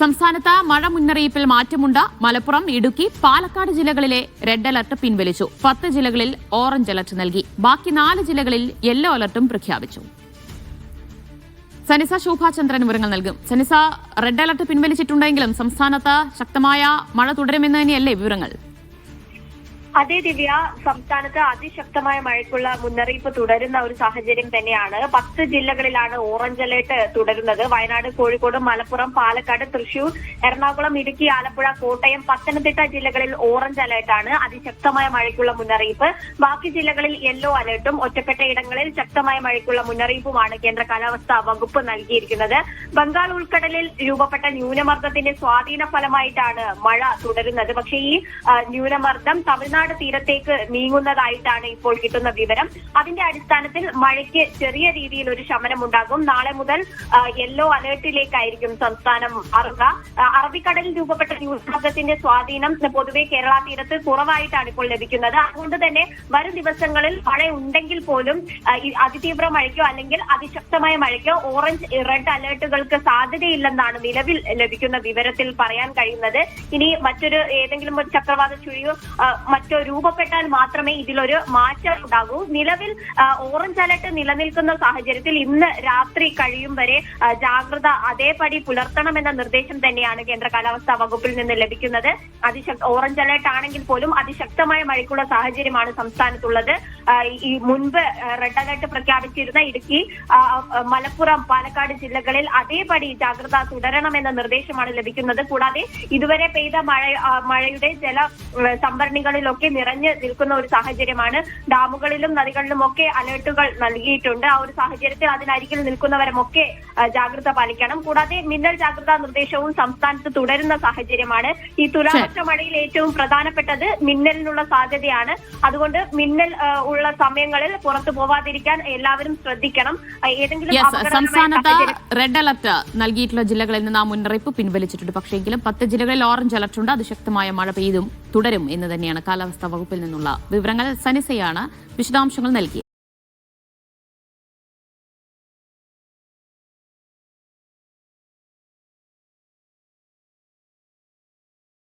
സംസ്ഥാനത്ത് മഴ മുന്നറിയിപ്പിൽ മാറ്റമുണ്ട്. മലപ്പുറം ഇടുക്കി പാലക്കാട് ജില്ലകളിലെ റെഡ് അലർട്ട് പിൻവലിച്ചു. പത്ത് ജില്ലകളിൽ ഓറഞ്ച് അലർട്ട് നൽകി. ബാക്കി നാല് ജില്ലകളിൽ യെല്ലോ അലർട്ടും പ്രഖ്യാപിച്ചു. സനിസ ശോഭാചന്ദ്രൻ വിവരങ്ങൾ നൽകും. സനിസ റെഡ് അലർട്ട് പിൻവലിച്ചിട്ടുണ്ടെങ്കിലും സംസ്ഥാനത്ത് ശക്തമായ മഴ തുടരുമെന്ന് തന്നെയല്ലേ വിവരങ്ങൾ? അതെ ദിവ്യ സംസ്ഥാനത്ത് അതിശക്തമായ മഴയ്ക്കുള്ള മുന്നറിയിപ്പ് തുടരുന്ന ഒരു സാഹചര്യം തന്നെയാണ്. പത്ത് ജില്ലകളിലാണ് ഓറഞ്ച് അലേർട്ട് തുടരുന്നത്. വയനാട് കോഴിക്കോട് മലപ്പുറം പാലക്കാട് തൃശൂർ എറണാകുളം ഇടുക്കി ആലപ്പുഴ കോട്ടയം പത്തനംതിട്ട ജില്ലകളിൽ ഓറഞ്ച് അലേർട്ടാണ് അതിശക്തമായ മഴയ്ക്കുള്ള മുന്നറിയിപ്പ്. ബാക്കി ജില്ലകളിൽ യെല്ലോ അലേർട്ടും ഒറ്റപ്പെട്ട ഇടങ്ങളിൽ ശക്തമായ മഴയ്ക്കുള്ള മുന്നറിയിപ്പുമാണ് കേന്ദ്ര കാലാവസ്ഥാ വകുപ്പ് നൽകിയിരിക്കുന്നത്. ബംഗാൾ ഉൾക്കടലിൽ രൂപപ്പെട്ട ന്യൂനമർദ്ദത്തിന്റെ സ്വാധീന ഫലമായിട്ടാണ് മഴ തുടരുന്നത്. പക്ഷേ ഈ ന്യൂനമർദ്ദം തമിഴ്നാട് തീരത്തേക്ക് നീങ്ങുന്നതായിട്ടാണ് ഇപ്പോൾ കിട്ടുന്ന വിവരം. അതിന്റെ അടിസ്ഥാനത്തിൽ മഴയ്ക്ക് ചെറിയ രീതിയിൽ ഒരു ശമനം ഉണ്ടാകും നാളെ മുതൽ യെല്ലോ അലേർട്ടിലേക്കായിരിക്കും സംസ്ഥാനം അറുക. അറബിക്കടലിൽ രൂപപ്പെട്ട ന്യൂനമർദ്ദത്തിന്റെ സ്വാധീനം പൊതുവെ കേരള തീരത്ത് കുറവായിട്ടാണ് ഇപ്പോൾ ലഭിക്കുന്നത്. അതുകൊണ്ട് തന്നെ വരും ദിവസങ്ങളിൽ മഴ ഉണ്ടെങ്കിൽ പോലും അതിതീവ്ര മഴയ്ക്കോ അല്ലെങ്കിൽ അതിശക്തമായ മഴയ്ക്കോ ഓറഞ്ച് റെഡ് അലേർട്ടുകൾക്ക് സാധ്യതയില്ലെന്നാണ് നിലവിൽ ലഭിക്കുന്ന വിവരത്തിൽ പറയാൻ കഴിയുന്നത്. ഇനി മറ്റൊരു ഏതെങ്കിലും ഒരു ചക്രവാത ചുഴിയോ മറ്റോ രൂപപ്പെട്ടാൽ മാത്രമേ ഇതിലൊരു മാറ്റം ഉണ്ടാകൂ. നിലവിൽ ഓറഞ്ച് അലർട്ട് നിലനിൽക്കുന്ന സാഹചര്യത്തിൽ ഇന്ന് രാത്രി കഴിയും വരെ ജാഗ്രത അതേപടി പുലർത്തണമെന്ന നിർദ്ദേശം തന്നെയാണ് കേന്ദ്ര കാലാവസ്ഥാ വകുപ്പിൽ നിന്ന് ലഭിക്കുന്നത്. അതിശക്ത ഓറഞ്ച് അലർട്ട് ആണെങ്കിൽ പോലും അതിശക്തമായ മഴയ്ക്കുള്ള സാഹചര്യമാണ് സംസ്ഥാനത്തുള്ളത്. ഈ മുൻപ് റെഡ് അലർട്ട് പ്രഖ്യാപിച്ചിരുന്ന ഇടുക്കി മലപ്പുറം പാലക്കാട് ജില്ലകളിൽ അതേപടി ജാഗ്രത തുടരണമെന്ന നിർദ്ദേശമാണ് ലഭിക്കുന്നത്. കൂടാതെ ഇതുവരെ പെയ്ത മഴ മഴയുടെ ജല ആ, സംഭരണികളിലൊക്കെ നിറഞ്ഞു നിൽക്കുന്ന ഒരു സാഹചര്യമാണ്. ഡാമുകളിലും നദികളിലും ഒക്കെ അലേർട്ടുകൾ നൽകിയിട്ടുണ്ട്. ആ ഒരു സാഹചര്യത്തിൽ അതിനരികിൽ നിൽക്കുന്നവരുമൊക്കെ ജാഗ്രത പാലിക്കണം. കൂടാതെ മിന്നൽ ജാഗ്രതാ നിർദ്ദേശവും സംസ്ഥാനത്ത് തുടരുന്ന സാഹചര്യമാണ്. ഈ തുലാവർഷ മഴയിൽ ഏറ്റവും പ്രധാനപ്പെട്ടത് മിന്നലിനുള്ള സാധ്യതയാണ്. അതുകൊണ്ട് മിന്നൽ ഉള്ള സമയങ്ങളിൽ പുറത്തു പോവാതിരിക്കാൻ എല്ലാവരും ശ്രദ്ധിക്കണം. ഏതെങ്കിലും സംസ്ഥാനത്ത് റെഡ് അലർട്ട് നൽകിയിട്ടുള്ള ജില്ലകളിൽ നിന്ന് ആ മുന്നറിയിപ്പ് പിൻവലിച്ചിട്ടുണ്ട്. പക്ഷേ എങ്കിലും പത്ത് ജില്ലകളിൽ ഓറഞ്ച് അലർട്ടുണ്ട് അതിശക്തമായ മഴ പെയ്തും തുടരും എന്ന് തന്നെയാണ് കാലാവസ്ഥാ വകുപ്പിൽ നിന്നുള്ള വിവരങ്ങൾ. സനിസയാണ് വിശദാംശങ്ങൾ നൽകി.